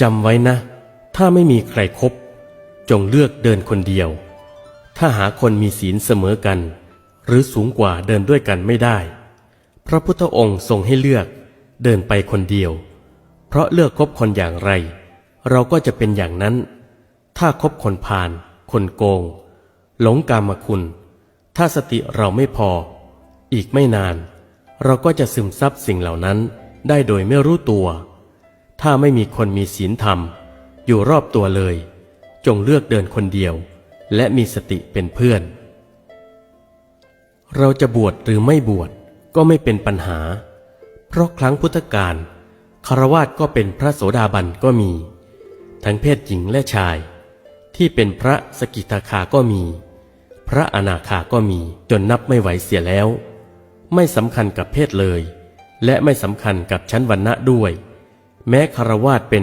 จำไว้นะ ถ้าไม่มีใครครบจงเลือกเดินคนเดียว ถ้าหาคนมีศีลเสมอกัน หรือสูงกว่าเดินด้วยกันไม่ได้ พระพุทธองค์ทรงให้เลือกเดินไปคนเดียว เพราะเลือกคบคนอย่างไร เราก็จะเป็นอย่างนั้น ถ้าคบคนพาลคนโกง หลงกามคุณ ถ้าสติเราไม่พอ อีกไม่นาน เราก็จะซึมซับสิ่งเหล่านั้นได้โดยไม่รู้ตัว ถ้าไม่มีคนมีศีลธรรม อยู่รอบตัวเลย จงเลือกเดินคนเดียว และมีสติเป็นเพื่อน เราจะบวชหรือไม่บวชก็ไม่เป็นปัญหา เพราะครั้งพุทธกาลคารวาสก็เป็นพระโสดาบันก็มี ทั้งเพศหญิงและชาย ที่เป็นพระสกิทาคาก็มี พระอนาคาก็มีจนนับไม่ไหวเสียแล้ว ไม่สำคัญกับเพศเลย และไม่สำคัญกับชั้นวรรณะด้วย แม้คารวาสเป็น